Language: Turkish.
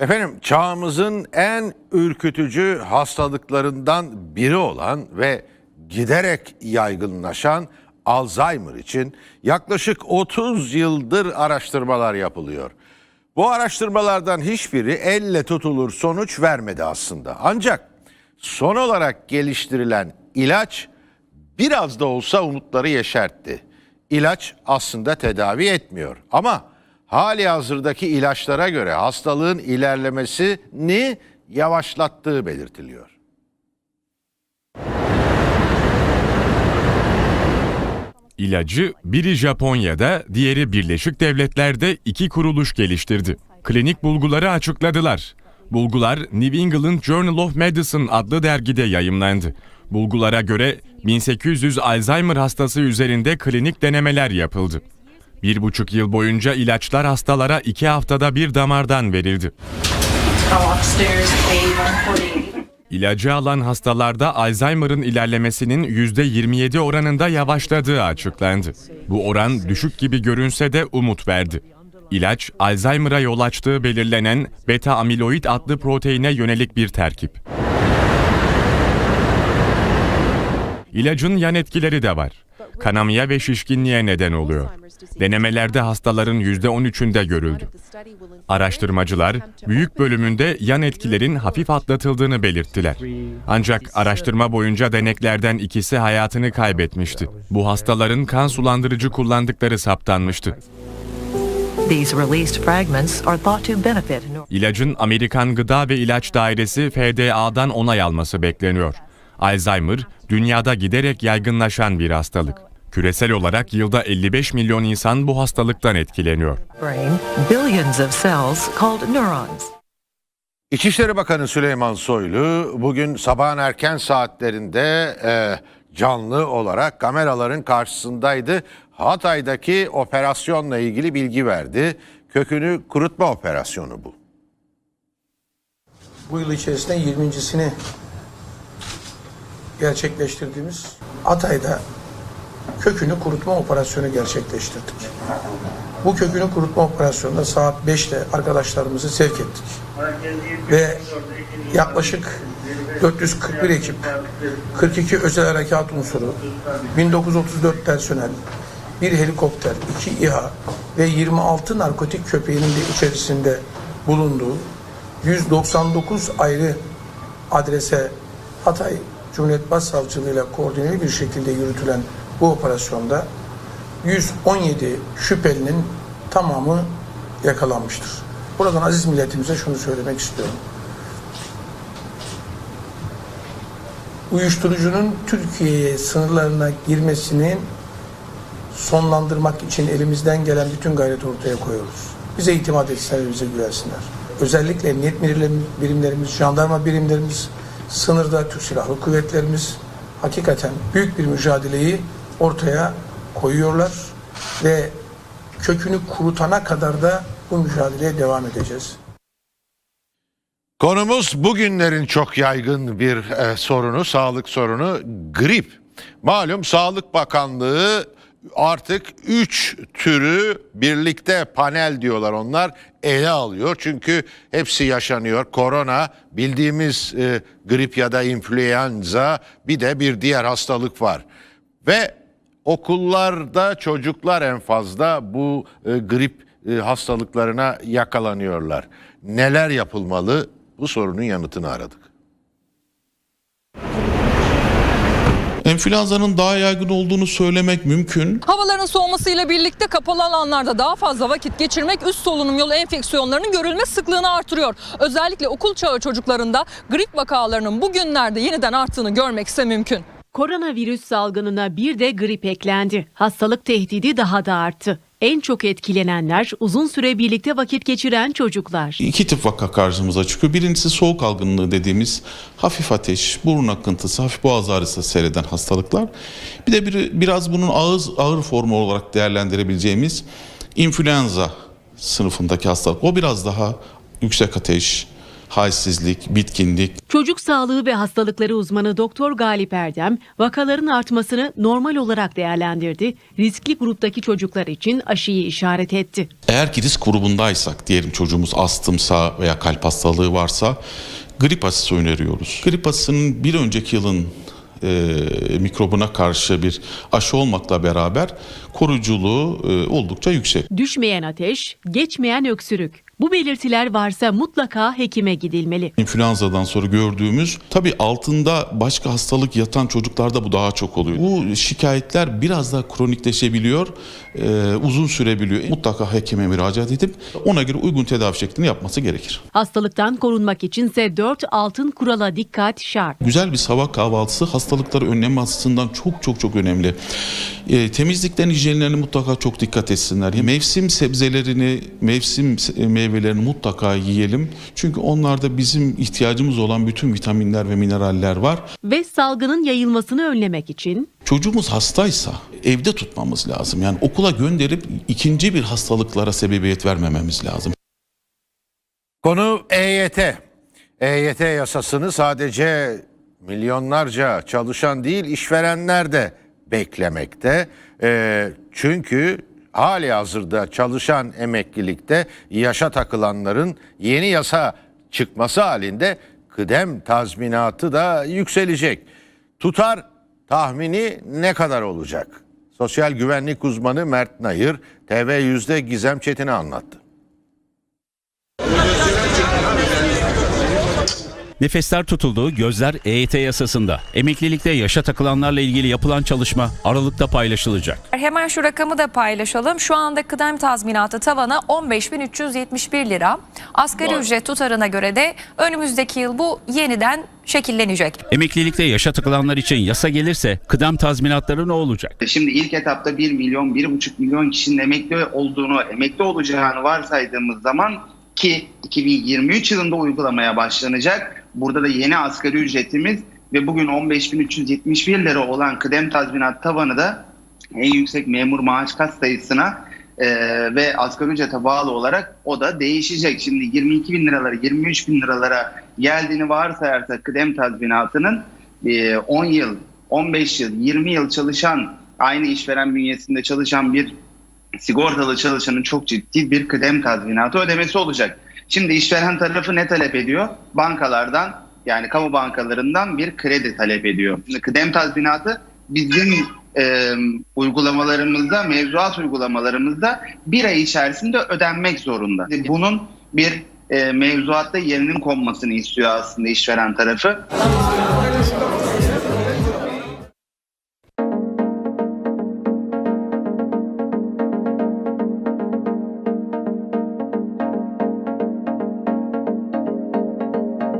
Efendim çağımızın en ürkütücü hastalıklarından biri olan ve giderek yaygınlaşan Alzheimer için yaklaşık 30 yıldır araştırmalar yapılıyor. Bu araştırmalardan hiçbiri elle tutulur sonuç vermedi aslında. Ancak son olarak geliştirilen ilaç biraz da olsa umutları yeşertti. İlaç aslında tedavi etmiyor ama hali hazırdaki ilaçlara göre hastalığın ilerlemesini yavaşlattığı belirtiliyor. İlacı biri Japonya'da, diğeri Birleşik Devletler'de iki kuruluş geliştirdi. Klinik bulguları açıkladılar. Bulgular New England Journal of Medicine adlı dergide yayımlandı. Bulgulara göre 1800 Alzheimer hastası üzerinde klinik denemeler yapıldı. Bir buçuk yıl boyunca ilaçlar hastalara iki haftada bir damardan verildi. go upstairs, A148. İlacı alan hastalarda Alzheimer'ın ilerlemesinin %27 oranında yavaşladığı açıklandı. Bu oran düşük gibi görünse de umut verdi. İlaç, Alzheimer'a yol açtığı belirlenen beta amiloid adlı proteine yönelik bir terkip. İlacın yan etkileri de var. Kanamaya ve şişkinliğe neden oluyor. Denemelerde hastaların %13'ünde görüldü. Araştırmacılar büyük bölümünde yan etkilerin hafif atlatıldığını belirttiler. Ancak araştırma boyunca deneklerden ikisi hayatını kaybetmişti. Bu hastaların kan sulandırıcı kullandıkları saptanmıştı. İlacın Amerikan Gıda ve İlaç Dairesi FDA'dan onay alması bekleniyor. Alzheimer, dünyada giderek yaygınlaşan bir hastalık. Küresel olarak yılda 55 milyon insan bu hastalıktan etkileniyor. İçişleri Bakanı Süleyman Soylu bugün sabahın erken saatlerinde e, canlı olarak kameraların karşısındaydı. Hatay'daki operasyonla ilgili bilgi verdi. Kökünü kurutma operasyonu bu. bu yıl içerisinde 20.sini gerçekleştirdiğimiz Atay'da kökünü kurutma operasyonu gerçekleştirdik. Bu kökünü kurutma operasyonunda saat 5'te arkadaşlarımızı sevk ettik. Ve yaklaşık 441 ekip, 42 özel harekat unsuru, 1934 personel, bir helikopter, iki İHA ve 26 narkotik köpeğinin de içerisinde bulunduğu 199 ayrı adrese Hatay Cumhuriyet Başsavcılığı ile koordineli bir şekilde yürütülen bu operasyonda 117 şüphelinin tamamı yakalanmıştır. Buradan aziz milletimize şunu söylemek istiyorum. Uyuşturucunun Türkiye'ye sınırlarına girmesini sonlandırmak için elimizden gelen bütün gayreti ortaya koyuyoruz. Bize itimat etsinler bize güvensinler. Özellikle emniyet birimlerimiz, jandarma birimlerimiz, sınırda Türk Silahlı Kuvvetlerimiz hakikaten büyük bir mücadeleyi ortaya koyuyorlar ve kökünü kurutana kadar da bu mücadeleye devam edeceğiz. Konumuz bugünlerin çok yaygın bir e, sorunu, sağlık sorunu grip. Malum Sağlık Bakanlığı artık 3 türü birlikte panel diyorlar onlar ele alıyor. Çünkü hepsi yaşanıyor. Korona, bildiğimiz e, grip ya da influenza bir de bir diğer hastalık var. Ve okullarda çocuklar en fazla bu e, grip e, hastalıklarına yakalanıyorlar. Neler yapılmalı? Bu sorunun yanıtını aradık. Enfluenza'nın daha yaygın olduğunu söylemek mümkün. Havaların soğumasıyla birlikte kapalı alanlarda daha fazla vakit geçirmek üst solunum yolu enfeksiyonlarının görülme sıklığını artırıyor. Özellikle okul çağı çocuklarında grip vakalarının bugünlerde yeniden arttığını görmek ise mümkün. Koronavirüs salgınına bir de grip eklendi. Hastalık tehdidi daha da arttı. En çok etkilenenler uzun süre birlikte vakit geçiren çocuklar. İki tip vaka karşımıza çıkıyor. Birincisi soğuk algınlığı dediğimiz hafif ateş, burun akıntısı, hafif boğaz ağrısı seyreden hastalıklar. Bir de bir, biraz bunun ağır, ağır formu olarak değerlendirebileceğimiz influenza sınıfındaki hastalık. O biraz daha yüksek ateş, halsizlik, bitkinlik, Çocuk sağlığı ve hastalıkları uzmanı Doktor Galip Erdem vakaların artmasını normal olarak değerlendirdi. Riskli gruptaki çocuklar için aşıyı işaret etti. Eğer ki risk grubundaysak diyelim çocuğumuz astımsa veya kalp hastalığı varsa grip aşısı öneriyoruz. Grip aşısının bir önceki yılın e, mikrobuna karşı bir aşı olmakla beraber koruyuculuğu e, oldukça yüksek. Düşmeyen ateş, geçmeyen öksürük. Bu belirtiler varsa mutlaka hekime gidilmeli. İnfluenzadan sonra gördüğümüz tabii altında başka hastalık yatan çocuklarda bu daha çok oluyor. Bu şikayetler biraz daha kronikleşebiliyor, e, uzun sürebiliyor. Mutlaka hekime müracaat edip ona göre uygun tedavi şeklini yapması gerekir. Hastalıktan korunmak içinse 4 altın kurala dikkat şart. Güzel bir sabah kahvaltısı hastalıkları önleme açısından çok çok çok önemli. E, temizlikten hijyenlerine mutlaka çok dikkat etsinler. Mevsim sebzelerini, mevsim se- meyvelerini mutlaka yiyelim. Çünkü onlarda bizim ihtiyacımız olan bütün vitaminler ve mineraller var. Ve salgının yayılmasını önlemek için Çocuğumuz hastaysa evde tutmamız lazım. Yani okula gönderip ikinci bir hastalıklara sebebiyet vermememiz lazım. Konu EYT. EYT yasasını sadece milyonlarca çalışan değil işverenler de beklemekte. Ee, çünkü hali hazırda çalışan emeklilikte yaşa takılanların yeni yasa çıkması halinde kıdem tazminatı da yükselecek. Tutar tahmini ne kadar olacak? Sosyal güvenlik uzmanı Mert Nayır TV100'de Gizem Çetin'e anlattı. Nefesler tutuldu, gözler EYT yasasında. Emeklilikte yaşa takılanlarla ilgili yapılan çalışma Aralık'ta paylaşılacak. Hemen şu rakamı da paylaşalım. Şu anda kıdem tazminatı tavanı 15.371 lira. Asgari ücret tutarına göre de önümüzdeki yıl bu yeniden şekillenecek. Emeklilikte yaşa takılanlar için yasa gelirse kıdem tazminatları ne olacak? Şimdi ilk etapta 1 milyon, 1,5 milyon kişinin emekli olduğunu, emekli olacağını varsaydığımız zaman ki 2023 yılında uygulamaya başlanacak. Burada da yeni asgari ücretimiz ve bugün 15.371 lira olan kıdem tazminat tavanı da en yüksek memur maaş kat sayısına e, ve asgari ücrete bağlı olarak o da değişecek. Şimdi 22 bin liralara 23 bin liralara geldiğini varsayarsak kıdem tazminatının e, 10 yıl, 15 yıl, 20 yıl çalışan aynı işveren bünyesinde çalışan bir sigortalı çalışanın çok ciddi bir kıdem tazminatı ödemesi olacak. Şimdi işveren tarafı ne talep ediyor? Bankalardan yani kamu bankalarından bir kredi talep ediyor. Şimdi kıdem tazminatı bizim e, uygulamalarımızda, mevzuat uygulamalarımızda bir ay içerisinde ödenmek zorunda. Bunun bir e, mevzuatta yerinin konmasını istiyor aslında işveren tarafı.